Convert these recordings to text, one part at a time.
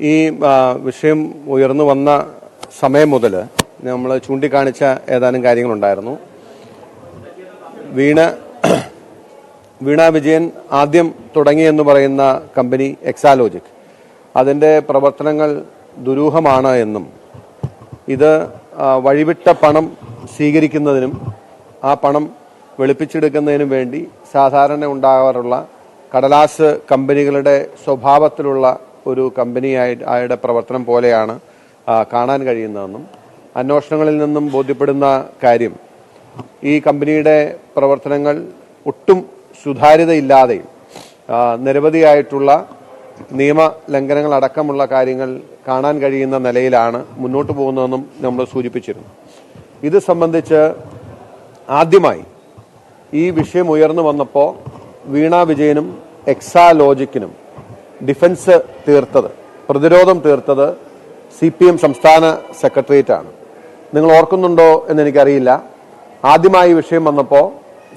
ഈ വിഷയം ഉയർന്നു വന്ന സമയം മുതൽ നമ്മൾ ചൂണ്ടിക്കാണിച്ച ഏതാനും കാര്യങ്ങളുണ്ടായിരുന്നു. വീണ വീണ വിജയൻ ആദ്യം തുടങ്ങിയെന്ന് പറയുന്ന കമ്പനി എക്സാലോജിക്. അതിന്റെ പ്രവർത്തനങ്ങൾ ദുരൂഹമാണ് എന്നും ഇത് വഴിവിട്ട പണം സ്വീകരിക്കുന്നതിനും ആ പണം വെളുപ്പിച്ചെടുക്കുന്നതിനും വേണ്ടി സാധാരണ ഉണ്ടാകാറുള്ള കടലാസ് കമ്പനികളുടെ സ്വഭാവത്തിലുള്ള ഒരു കമ്പനിയായി ആയുടെ പ്രവർത്തനം പോലെയാണ് കാണാൻ കഴിയുന്നതെന്നും അന്വേഷണങ്ങളിൽ നിന്നും ബോധ്യപ്പെടുന്ന കാര്യം ഈ കമ്പനിയുടെ പ്രവർത്തനങ്ങൾ ഒട്ടും സുതാര്യതയില്ലാതെയും ആ, നിരവധിയായിട്ടുള്ള നിയമ ലംഘനങ്ങൾ അടക്കമുള്ള കാര്യങ്ങൾ കാണാൻ കഴിയുന്ന നിലയിലാണ് മുന്നോട്ട് പോകുന്നതെന്നും നമ്മൾ സൂചിപ്പിച്ചിരുന്നു. ഇത് സംബന്ധിച്ച് ആദ്യമായി ഈ വിഷയം ഉയർന്നു വന്നപ്പോൾ വീണ വിജയനും എക്സാലോജിക്കിനും ഡിഫൻസ് തീർത്തത് പ്രതിരോധം തീർത്തത് സി പി എം സംസ്ഥാന സെക്രട്ടേറിയറ്റാണ്. നിങ്ങൾ ഓർക്കുന്നുണ്ടോ എന്ന് എനിക്കറിയില്ല ആദ്യമായി വിഷയം വന്നപ്പോൾ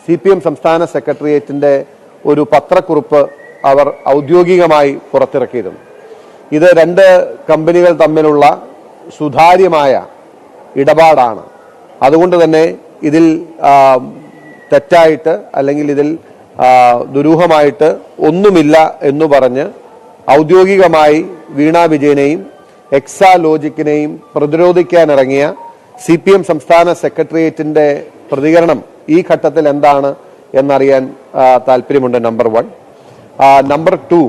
സി പി എം സംസ്ഥാന സെക്രട്ടേറിയറ്റിന്റെ ഒരു പത്രക്കുറിപ്പ് അവർ ഔദ്യോഗികമായി പുറത്തിറക്കിയിരുന്നു. ഇത് രണ്ട് കമ്പനികൾ തമ്മിലുള്ള സുതാര്യമായ ഇടപാടാണ്. അതുകൊണ്ട് തന്നെ ഇതിൽ തെറ്റായിട്ട് അല്ലെങ്കിൽ ഇതിൽ ദുരൂഹമായിട്ട് ഒന്നുമില്ല എന്ന് പറഞ്ഞ് ഔദ്യോഗികമായി വീണ വിജയനെയും എക്സാലോജിക്കിനെയും പ്രതിരോധിക്കാനിറങ്ങിയ സി പി എം സംസ്ഥാന സെക്രട്ടേറിയറ്റിന്റെ പ്രതികരണം ഈ ഘട്ടത്തിൽ എന്താണ് എന്നറിയാൻ താല്പര്യമുണ്ട് നമ്പർ വൺ. നമ്പർ ടു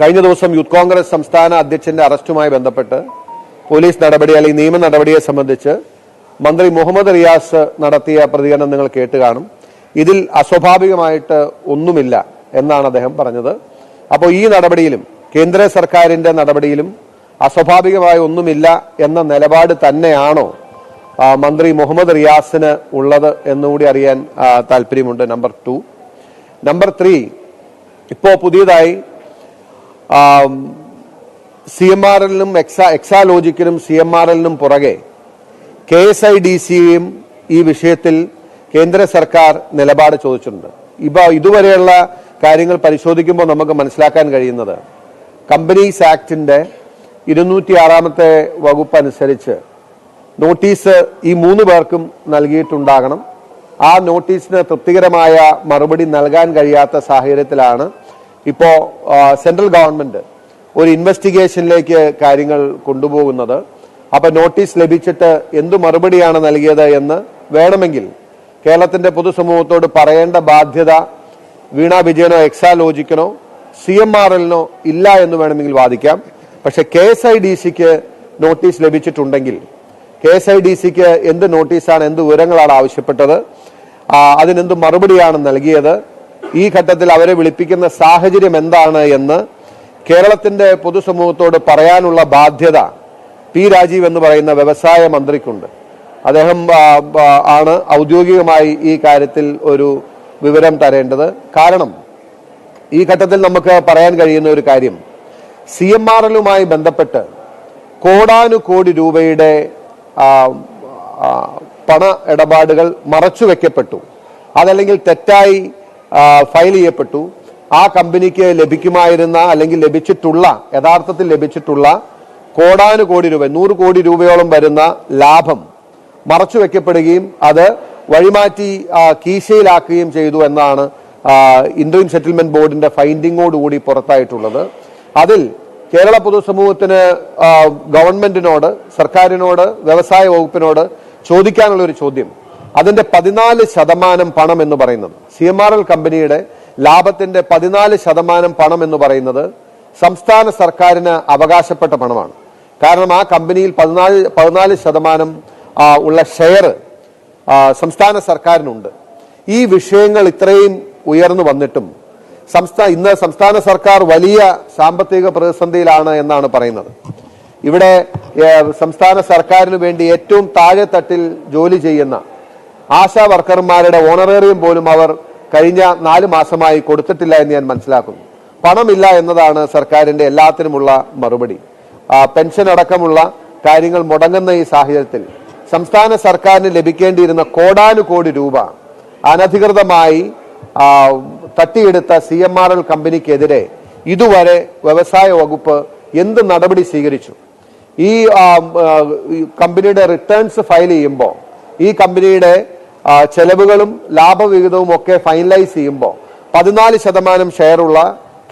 കഴിഞ്ഞ ദിവസം യൂത്ത് കോൺഗ്രസ് സംസ്ഥാന അധ്യക്ഷന്റെ അറസ്റ്റുമായി ബന്ധപ്പെട്ട് പോലീസ് നടപടി അല്ലെങ്കിൽ നിയമ നടപടിയെ സംബന്ധിച്ച് മന്ത്രി മുഹമ്മദ് റിയാസ് നടത്തിയ പ്രതികരണം നിങ്ങൾ കേട്ട് കാണും. ഇതിൽ അസ്വാഭാവികമായിട്ട് ഒന്നുമില്ല എന്നാണ് അദ്ദേഹം പറഞ്ഞത്. അപ്പോൾ ഈ നടപടിയിലും കേന്ദ്ര സർക്കാരിന്റെ നടപടിയിലും അസ്വാഭാവികമായ ഒന്നുമില്ല എന്ന നിലപാട് തന്നെയാണോ മന്ത്രി മുഹമ്മദ് റിയാസിന് ഉള്ളത് എന്നുകൂടി അറിയാൻ താല്പര്യമുണ്ട്. Number two. നമ്പർ ത്രീ ഇപ്പോൾ പുതിയതായി സി എം ആർ എല്ലിനും എക്സാ എക്സാലോജിക്കിനും സി എം ആർ എല്ലിനും പുറകെ കെ എസ് ഐ ഡി സിയും ഈ വിഷയത്തിൽ കേന്ദ്ര സർക്കാർ നിലപാട് ചോദിച്ചിട്ടുണ്ട്. ഇപ്പൊ ഇതുവരെയുള്ള കാര്യങ്ങൾ പരിശോധിക്കുമ്പോൾ നമുക്ക് മനസ്സിലാക്കാൻ കഴിയുന്നത് കമ്പനീസ് ആക്ടിന്റെ ഇരുന്നൂറ്റി ആറാമത്തെ വകുപ്പ് അനുസരിച്ച് നോട്ടീസ് ഈ മൂന്ന് പേർക്കും നൽകിയിട്ടുണ്ടാകണം. ആ നോട്ടീസിന് തൃപ്തികരമായ മറുപടി നൽകാൻ കഴിയാത്ത സാഹചര്യത്തിലാണ് ഇപ്പോൾ സെൻട്രൽ ഗവൺമെന്റ് ഒരു ഇൻവെസ്റ്റിഗേഷനിലേക്ക് കാര്യങ്ങൾ കൊണ്ടുപോകുന്നത്. അപ്പോൾ നോട്ടീസ് ലഭിച്ചിട്ട് എന്തു മറുപടിയാണ് നൽകിയത് എന്ന് വേണമെങ്കിൽ കേരളത്തിന്റെ പൊതുസമൂഹത്തോട് പറയേണ്ട ബാധ്യത വീണ വിജയനോ എക്സാലോജിക്കനോ സി എം ആർ എല്ലിനോ ഇല്ല എന്ന് വേണമെങ്കിൽ വാദിക്കാം. പക്ഷെ കെ എസ് ഐ ഡി സിക്ക് നോട്ടീസ് ലഭിച്ചിട്ടുണ്ടെങ്കിൽ കെ എസ് ഐ ഡി സിക്ക് എന്ത് നോട്ടീസാണ് എന്ത് വിവരങ്ങളാണ് ആവശ്യപ്പെട്ടത് അതിനെന്ത് മറുപടിയാണ് നൽകിയത് ഈ ഘട്ടത്തിൽ അവരെ വിളിപ്പിക്കുന്ന സാഹചര്യം എന്താണ് എന്ന് കേരളത്തിന്റെ പൊതുസമൂഹത്തോട് പറയാനുള്ള ബാധ്യത പി രാജീവ് എന്ന് പറയുന്ന വ്യവസായ മന്ത്രിക്കുണ്ട്. അദ്ദേഹം ആണ് ഔദ്യോഗികമായി ഈ കാര്യത്തിൽ ഒരു വിവരം തരേണ്ടത്. കാരണം ഈ ഘട്ടത്തിൽ നമുക്ക് പറയാൻ കഴിയുന്ന ഒരു കാര്യം. സി എം ആർ എല്ലുമായി ബന്ധപ്പെട്ട് കോടാനുകോടി രൂപയുടെ പണ ഇടപാടുകൾ മറച്ചു വെക്കപ്പെട്ടു. അതല്ലെങ്കിൽ തെറ്റായി ഫയൽ ചെയ്യപ്പെട്ടു. ആ കമ്പനിക്ക് ലഭിക്കുമായിരുന്ന അല്ലെങ്കിൽ ലഭിച്ചിട്ടുള്ള യഥാർത്ഥത്തിൽ ലഭിച്ചിട്ടുള്ള കോടാനുകോടി രൂപ നൂറ് കോടി രൂപയോളം വരുന്ന ലാഭം മറച്ചു വെക്കപ്പെടുകയും അത് വഴിമാറ്റി കീശയിലാക്കുകയും ചെയ്തു എന്നാണ് ഇൻട്രീം സെറ്റിൽമെന്റ് ബോർഡിന്റെ ഫൈൻഡിങ്ങോടുകൂടി പുറത്തായിട്ടുള്ളത്. അതിൽ കേരള പൊതുസമൂഹത്തിന് ഗവൺമെന്റിനോട് സർക്കാരിനോട് വ്യവസായ വകുപ്പിനോട് ചോദിക്കാനുള്ള ഒരു ചോദ്യം. അതിന്റെ പതിനാല് ശതമാനം പണം എന്ന് പറയുന്നത്. സി എം ആർ എൽ കമ്പനിയുടെ ലാഭത്തിന്റെ പതിനാല് ശതമാനം പണം എന്ന് പറയുന്നത് സംസ്ഥാന സർക്കാരിന് അവകാശപ്പെട്ട പണമാണ്. കാരണം ആ കമ്പനിയിൽ പതിനാല് പതിനാല് ശതമാനം ഉള്ള ഷെയർ സംസ്ഥാന സർക്കാരിനുണ്ട്. ഈ വിഷയങ്ങൾ ഇത്രയും ഉയർന്നു വന്നിട്ടും സംസ്ഥാന ഇന്ന് സംസ്ഥാന സർക്കാർ വലിയ സാമ്പത്തിക പ്രതിസന്ധിയിലാണ് എന്നാണ് പറയുന്നത്. ഇവിടെ സംസ്ഥാന സർക്കാരിന് വേണ്ടി ഏറ്റവും താഴെ തട്ടിൽ ജോലി ചെയ്യുന്ന ആശാ വർക്കർമാരുടെ ഓണറേറിയം പോലും അവർ കഴിഞ്ഞ നാല് മാസമായി കൊടുത്തിട്ടില്ല എന്ന് ഞാൻ മനസ്സിലാക്കുന്നു. പണമില്ല എന്നതാണ് സർക്കാരിന്റെ എല്ലാത്തിനുമുള്ള മറുപടി. പെൻഷൻ അടക്കമുള്ള കാര്യങ്ങൾ മുടങ്ങുന്ന ഈ സാഹചര്യത്തിൽ സംസ്ഥാന സർക്കാരിന് ലഭിക്കേണ്ടിയിരുന്ന കോടാനുകോടി രൂപ അനധികൃതമായി തട്ടിയെടുത്ത സി എം ആർ എൽ കമ്പനിക്കെതിരെ ഇതുവരെ വ്യവസായ വകുപ്പ് എന്ത് നടപടി സ്വീകരിച്ചു? ഈ കമ്പനിയുടെ റിട്ടേൺസ് ഫയൽ ചെയ്യുമ്പോൾ ഈ കമ്പനിയുടെ ചെലവുകളും ലാഭവിഹിതവും ഒക്കെ ഫൈനലൈസ് ചെയ്യുമ്പോൾ പതിനാല് ശതമാനം ഷെയറുള്ള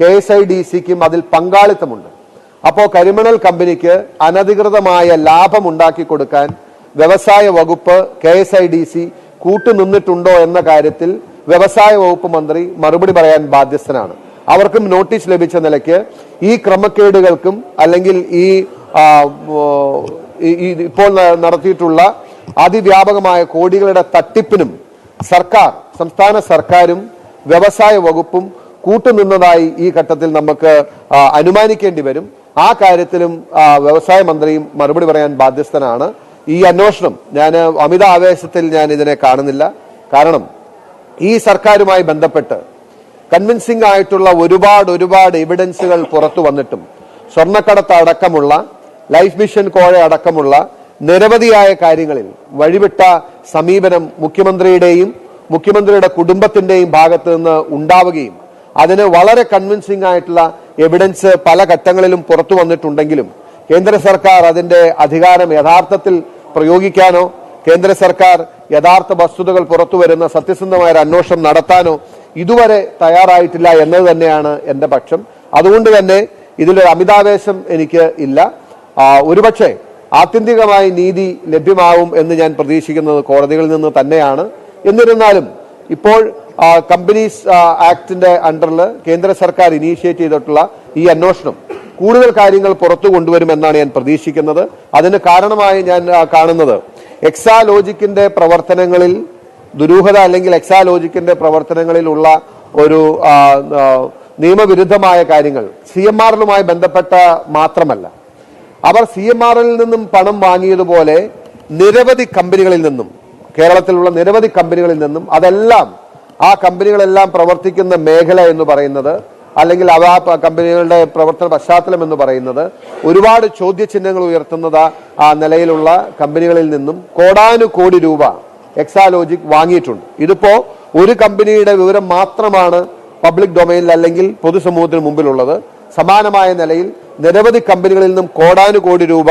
കെ എസ് ഐ ഡി സിക്കും അതിൽ പങ്കാളിത്തമുണ്ട്. അപ്പോൾ കരിമണൽ കമ്പനിക്ക് അനധികൃതമായ ലാഭം ഉണ്ടാക്കി കൊടുക്കാൻ വ്യവസായ വകുപ്പ് K S I D C കൂട്ടുനിന്നിട്ടുണ്ടോ എന്ന കാര്യത്തിൽ വ്യവസായ വകുപ്പ് മന്ത്രി മറുപടി പറയാൻ ബാധ്യസ്ഥനാണ്. അവർക്കും നോട്ടീസ് ലഭിച്ച നിലയ്ക്ക് ഈ ക്രമക്കേടുകൾക്കും അല്ലെങ്കിൽ ഈ ഇപ്പോൾ നടത്തിയിട്ടുള്ള അതിവ്യാപകമായ കോടികളുടെ തട്ടിപ്പിനും സർക്കാർ സംസ്ഥാന സർക്കാരും വ്യവസായ വകുപ്പും കൂട്ടുനിന്നതായി ഈ ഘട്ടത്തിൽ നമുക്ക് അനുമാനിക്കേണ്ടി വരും. ആ കാര്യത്തിലും വ്യവസായ മന്ത്രിയും മറുപടി പറയാൻ ബാധ്യസ്ഥനാണ്. ഈ അന്വേഷണം ഞാൻ അമിത ആവേശത്തിൽ ഞാൻ ഇതിനെ കാണുന്നില്ല. കാരണം ഈ സർക്കാരുമായി ബന്ധപ്പെട്ട് കൺവിൻസിംഗ് ആയിട്ടുള്ള ഒരുപാട് ഒരുപാട് എവിഡൻസുകൾ പുറത്തു വന്നിട്ടും സ്വർണക്കടത്ത് അടക്കമുള്ള ലൈഫ് മിഷൻ കോഴ അടക്കമുള്ള നിരവധിയായ കാര്യങ്ങളിൽ വഴിവിട്ട സമീപനം മുഖ്യമന്ത്രിയുടെയും മുഖ്യമന്ത്രിയുടെ കുടുംബത്തിന്റെയും ഭാഗത്ത് നിന്ന് ഉണ്ടാവുകയും അതിന് വളരെ കൺവിൻസിംഗ് ആയിട്ടുള്ള എവിഡൻസ് പല ഘട്ടങ്ങളിലും പുറത്തു വന്നിട്ടുണ്ടെങ്കിലും കേന്ദ്ര സർക്കാർ അതിന്റെ അധികാരം യഥാർത്ഥത്തിൽ പ്രയോഗിക്കാനോ കേന്ദ്ര സർക്കാർ യഥാർത്ഥ വസ്തുതകൾ പുറത്തു വരുന്ന സത്യസന്ധമായ ഒരു അന്വേഷണം നടത്താനോ ഇതുവരെ തയ്യാറായിട്ടില്ല എന്നത് തന്നെയാണ് എന്റെ പക്ഷം. അതുകൊണ്ട് തന്നെ ഇതിലൊരു അമിതാവേശം എനിക്ക് ഇല്ല. ഒരുപക്ഷെ ആത്യന്തികമായി നീതി ലഭ്യമാവും എന്ന് ഞാൻ പ്രതീക്ഷിക്കുന്നത് കോടതികളിൽ നിന്ന് തന്നെയാണ്. എന്നിരുന്നാലും ഇപ്പോൾ കമ്പനീസ് ആക്ടിന്റെ അണ്ടറിൽ കേന്ദ്ര സർക്കാർ ഇനീഷ്യേറ്റ് ചെയ്തിട്ടുള്ള ഈ അന്വേഷണം കൂടുതൽ കാര്യങ്ങൾ പുറത്തു കൊണ്ടുവരുമെന്നാണ് ഞാൻ പ്രതീക്ഷിക്കുന്നത്. അതിന് കാരണമായി ഞാൻ കാണുന്നത് എക്സാലോജിക്കിന്റെ പ്രവർത്തനങ്ങളിൽ ദുരൂഹത അല്ലെങ്കിൽ എക്സാലോജിക്കിന്റെ പ്രവർത്തനങ്ങളിലുള്ള ഒരു നിയമവിരുദ്ധമായ കാര്യങ്ങൾ സി എം ആറിലുമായി ബന്ധപ്പെട്ട മാത്രമല്ല. അവർ സി എം ആറിൽ നിന്നും പണം വാങ്ങിയതുപോലെ നിരവധി കമ്പനികളിൽ നിന്നും കേരളത്തിലുള്ള നിരവധി കമ്പനികളിൽ നിന്നും അതെല്ലാം ആ കമ്പനികളെല്ലാം പ്രവർത്തിക്കുന്ന മേഖല എന്ന് പറയുന്നത് അല്ലെങ്കിൽ അവ കമ്പനികളുടെ പ്രവർത്തന പശ്ചാത്തലം എന്ന് പറയുന്നത് ഒരുപാട് ചോദ്യചിഹ്നങ്ങൾ ഉയർത്തുന്നത് ആ നിലയിലുള്ള കമ്പനികളിൽ നിന്നും കോടാനുകോടി രൂപ എക്സാലോജിക് വാങ്ങിയിട്ടുണ്ട്. ഇതിപ്പോ ഒരു കമ്പനിയുടെ വിവരം മാത്രമാണ് പബ്ലിക് ഡൊമൈനിൽ അല്ലെങ്കിൽ പൊതുസമൂഹത്തിന് മുമ്പിലുള്ളത്. സമാനമായ നിലയിൽ നിരവധി കമ്പനികളിൽ നിന്നും കോടാനുകോടി രൂപ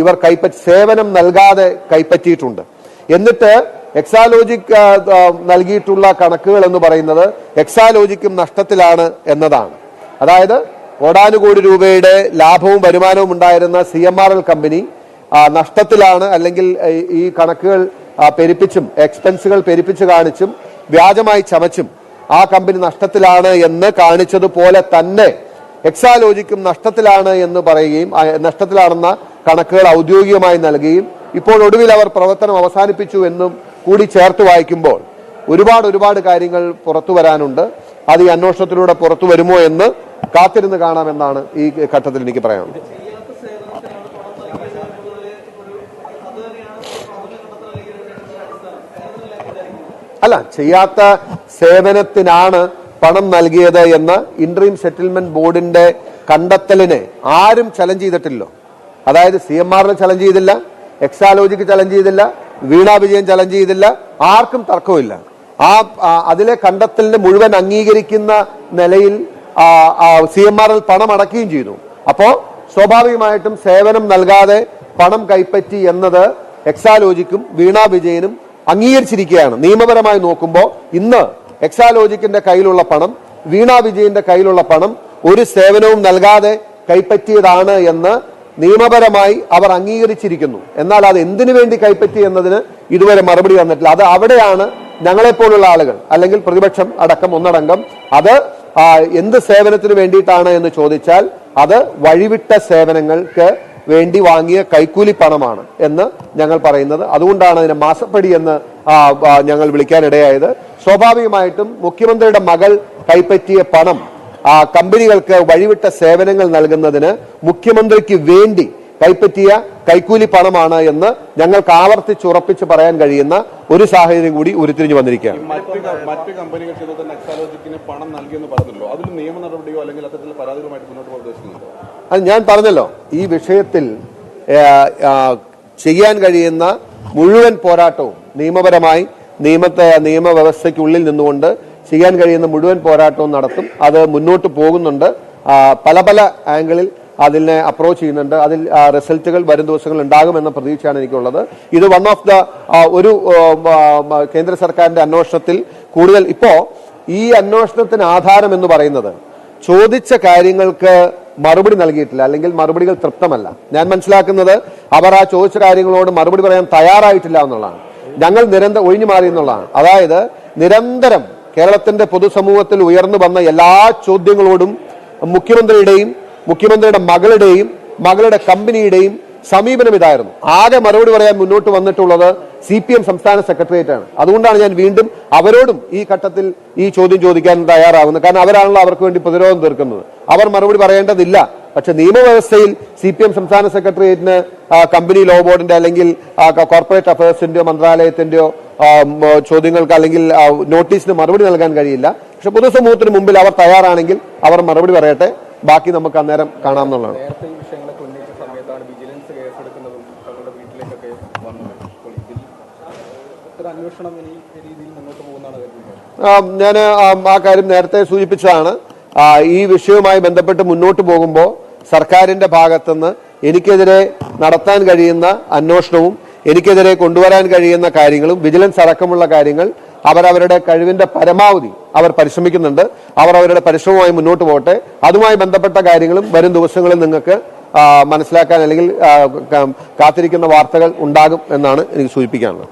ഇവർ കൈപ്പറ്റി സേവനം നൽകാതെ കൈപ്പറ്റിയിട്ടുണ്ട്. എന്നിട്ട് എക്സാലോജിക് നൽകിയിട്ടുള്ള കണക്കുകൾ എന്ന് പറയുന്നത് എക്സാലോജിക്കും നഷ്ടത്തിലാണ് എന്നതാണ്. അതായത് കോടാനുകോടി രൂപയുടെ ലാഭവും വരുമാനവും ഉണ്ടായിരുന്ന C M R L company നഷ്ടത്തിലാണ് അല്ലെങ്കിൽ ഈ- കണക്കുകൾ പെരുപ്പിച്ചും എക്സ്പെൻസുകൾ പെരുപ്പിച്ച് കാണിച്ചും വ്യാജമായി ചമച്ചും ആ കമ്പനി നഷ്ടത്തിലാണ് എന്ന് കാണിച്ചതുപോലെ തന്നെ എക്സാലോജിക്കും നഷ്ടത്തിലാണ് എന്ന് പറയുകയും നഷ്ടത്തിലാണെന്ന കണക്കുകൾ ഔദ്യോഗികമായി നൽകുകയും ഇപ്പോൾ ഒടുവിൽ അവർ പ്രവർത്തനം അവസാനിപ്പിച്ചു എന്നും കൂടി ചേർത്ത് വായിക്കുമ്പോൾ ഒരുപാട് ഒരുപാട് കാര്യങ്ങൾ പുറത്തു വരാനുണ്ട്. അത് ഈ അന്വേഷണത്തിലൂടെ പുറത്തു വരുമോ എന്ന് കാത്തിരുന്ന് കാണാമെന്നാണ് ഈ ഘട്ടത്തിൽ എനിക്ക് പറയാനുള്ളത്. അല്ല ചെയ്യാത്ത സേവനത്തിനാണ് പണം നൽകിയത് എന്ന ഇൻട്രീം സെറ്റിൽമെന്റ് ബോർഡിന്റെ കണ്ടെത്തലിനെ ആരും ചലഞ്ച് ചെയ്തിട്ടില്ലോ. അതായത് സി എം ആറിന് ചലഞ്ച് ചെയ്തില്ല എക്സാലോജിക്ക് ചലഞ്ച് ചെയ്തില്ല വീണ വിജയൻ ചലഞ്ച് ചെയ്തില്ല. ആർക്കും തർക്കമില്ല ആ അതിലെ കണ്ടെത്തലിന് മുഴുവൻ അംഗീകരിക്കുന്ന നിലയിൽ സി എം ആറിൽ പണം അടക്കുകയും ചെയ്തു. അപ്പോ സ്വാഭാവികമായിട്ടും സേവനം നൽകാതെ പണം കൈപ്പറ്റി എന്നത് എക്സാലോജിക്കും വീണാ വിജയനും അംഗീകരിച്ചിരിക്കുകയാണ്. നിയമപരമായി നോക്കുമ്പോൾ ഇന്ന് എക്സാലോജിക്കിന്റെ കയ്യിലുള്ള പണം വീണാ വിജയന്റെ കയ്യിലുള്ള പണം ഒരു സേവനവും നൽകാതെ കൈപ്പറ്റിയതാണ് എന്ന് നിയമപരമായി അവർ അംഗീകരിച്ചിരിക്കുന്നു. എന്നാൽ അത് എന്തിനു വേണ്ടി കൈപ്പറ്റി എന്നതിന് ഇതുവരെ മറുപടി വന്നിട്ടില്ല. അത് അവിടെയാണ് ഞങ്ങളെപ്പോലുള്ള ആളുകൾ അല്ലെങ്കിൽ പ്രതിപക്ഷം അടക്കം ഒന്നടങ്കം അത് എന്ത് സേവനത്തിന് വേണ്ടിയിട്ടാണ് എന്ന് ചോദിച്ചാൽ അത് വഴിവിട്ട സേവനങ്ങൾക്ക് വേണ്ടി വാങ്ങിയ കൈക്കൂലി പണമാണ് എന്ന് ഞങ്ങൾ പറയുന്നത്. അതുകൊണ്ടാണ് അതിനെ മാസപ്പടി എന്ന് ഞങ്ങൾ വിളിക്കാനിടയായത്. സ്വാഭാവികമായിട്ടും മുഖ്യമന്ത്രിയുടെ മകൾ കൈപ്പറ്റിയ പണം ആ കമ്പനികൾക്ക് വഴിവിട്ട സേവനങ്ങൾ നൽകുന്നതിന് മുഖ്യമന്ത്രിക്ക് വേണ്ടി കൈപ്പറ്റിയ കൈക്കൂലി പണമാണ് എന്ന് ഞങ്ങൾക്ക് ആവർത്തിച്ച് ഉറപ്പിച്ച് പറയാൻ കഴിയുന്ന ഒരു സാഹചര്യം കൂടി ഉരുത്തിരിഞ്ഞു വന്നിരിക്കുകയാണ്. മറ്റ് ക- മറ്റ് കമ്പനികൾ ചെയ്ത തന്നെ പണം നൽകിയെന്ന് പറഞ്ഞല്ലോ. അതിൽ നിയമ നടപടിയോ അല്ലെങ്കിൽ പരാതികളുമായിട്ട് മുന്നോട്ട് പോകാൻ അത് ഞാൻ പറഞ്ഞല്ലോ. ഈ വിഷയത്തിൽ ചെയ്യാൻ കഴിയുന്ന മുഴുവൻ പോരാട്ടവും നിയമപരമായി നിയമത്തെ നിയമവ്യവസ്ഥയ്ക്കുള്ളിൽ നിന്നുകൊണ്ട് ചെയ്യാൻ കഴിയുന്ന മുഴുവൻ പോരാട്ടവും നടത്തും. അത് മുന്നോട്ട് പോകുന്നുണ്ട്. പല പല ആംഗിളിൽ അതിനെ അപ്രോച്ച് ചെയ്യുന്നുണ്ട്. അതിൽ റിസൾട്ടുകൾ വരും ദിവസങ്ങളിൽ ഉണ്ടാകുമെന്ന പ്രതീക്ഷയാണ് എനിക്കുള്ളത്. ഇത് വൺ ഓഫ് ദ ഒരു കേന്ദ്ര സർക്കാരിന്റെ അന്വേഷണത്തിൽ കൂടുതൽ ഇപ്പോ ഈ അന്വേഷണത്തിന് ആധാരം എന്ന് പറയുന്നത് ചോദിച്ച കാര്യങ്ങൾക്ക് മറുപടി നൽകിയിട്ടില്ല. അല്ലെങ്കിൽ മറുപടികൾ തൃപ്തമല്ല. ഞാൻ മനസ്സിലാക്കുന്നത് അവർ ആ ചോദിച്ച കാര്യങ്ങളോട് മറുപടി പറയാൻ തയ്യാറായിട്ടില്ല എന്നുള്ളതാണ്. ഞങ്ങൾ നിരന്തരം ഒഴിഞ്ഞു മാറി എന്നുള്ളതാണ്. അതായത് നിരന്തരം കേരളത്തിന്റെ പൊതുസമൂഹത്തിൽ ഉയർന്നു വന്ന എല്ലാ ചോദ്യങ്ങളോടും മുഖ്യമന്ത്രിയുടെയും മുഖ്യമന്ത്രിയുടെ മകളുടെയും മകളുടെ കമ്പനിയുടെയും സമീപനം ഇതായിരുന്നു. ആകെ മറുപടി പറയാൻ മുന്നോട്ട് വന്നിട്ടുള്ളത് സി പി എം സംസ്ഥാന സെക്രട്ടേറിയറ്റ് ആണ് അതുകൊണ്ടാണ് ഞാൻ വീണ്ടും അവരോടും ഈ ഘട്ടത്തിൽ ഈ ചോദ്യം ചോദിക്കാൻ തയ്യാറാകുന്നത് കാരണം അവരാണല്ലോ അവർക്ക് വേണ്ടി പ്രതിരോധം തീർക്കുന്നത്. അവർ മറുപടി പറയേണ്ടതില്ല. പക്ഷെ നിയമവ്യവസ്ഥയിൽ സി പി എം സംസ്ഥാന സെക്രട്ടേറിയറ്റിന് കമ്പനി ലോ ബോർഡിന്റെ അല്ലെങ്കിൽ കോർപ്പറേറ്റ് അഫയേഴ്സിന്റെയോ മന്ത്രാലയത്തിന്റെയോ ചോദ്യങ്ങൾക്ക് അല്ലെങ്കിൽ നോട്ടീസിന് മറുപടി നൽകാൻ കഴിയില്ല. പക്ഷെ പൊതുസമൂഹത്തിന് മുമ്പിൽ അവർ തയ്യാറാണെങ്കിൽ അവർ മറുപടി പറയട്ടെ. ബാക്കി നമുക്ക് അന്നേരം കാണാമെന്നുള്ളതാണ് നേരത്തെ ഈ വിഷയങ്ങളൊക്കെ ഉന്നയിച്ച സമയത്താണ് വിജിലൻസ് കേസെടുക്കുന്നതും തങ്ങളുടെ വീട്ടിലേക്കൊക്കെ വന്നത് അപ്പോൾ ഇതിൽ ഒരു അന്വേഷണം ഇനി ഈ രീതിയിൽ മുന്നോട്ട് പോകുന്നതാണ് കരുതുന്നത് ഞാൻ ആ കാര്യം നേരത്തെ സൂചിപ്പിച്ചതാണ്. ഈ വിഷയവുമായി ബന്ധപ്പെട്ട് മുന്നോട്ട് പോകുമ്പോൾ സർക്കാരിന്റെ ഭാഗത്തുനിന്ന് എനിക്കെതിരെ നടത്താൻ കഴിയുന്ന അന്വേഷണവും എനിക്കെതിരെ കൊണ്ടുവരാൻ കഴിയുന്ന കാര്യങ്ങളും വിജിലൻസ് അടക്കമുള്ള കാര്യങ്ങൾ അവരവരുടെ കഴിവിന്റെ പരമാവധി അവർ പരിശ്രമിക്കുന്നുണ്ട്. അവർ അവരുടെ പരിശ്രമവുമായി മുന്നോട്ട് പോകട്ടെ. അതുമായി ബന്ധപ്പെട്ട കാര്യങ്ങളും വരും ദിവസങ്ങളിൽ നിങ്ങൾക്ക് മനസ്സിലാക്കാൻ അല്ലെങ്കിൽ കാത്തിരിക്കുന്ന വാർത്തകൾ ഉണ്ടാകും എന്നാണ് എനിക്ക് സൂചിപ്പിക്കാനുള്ളത്.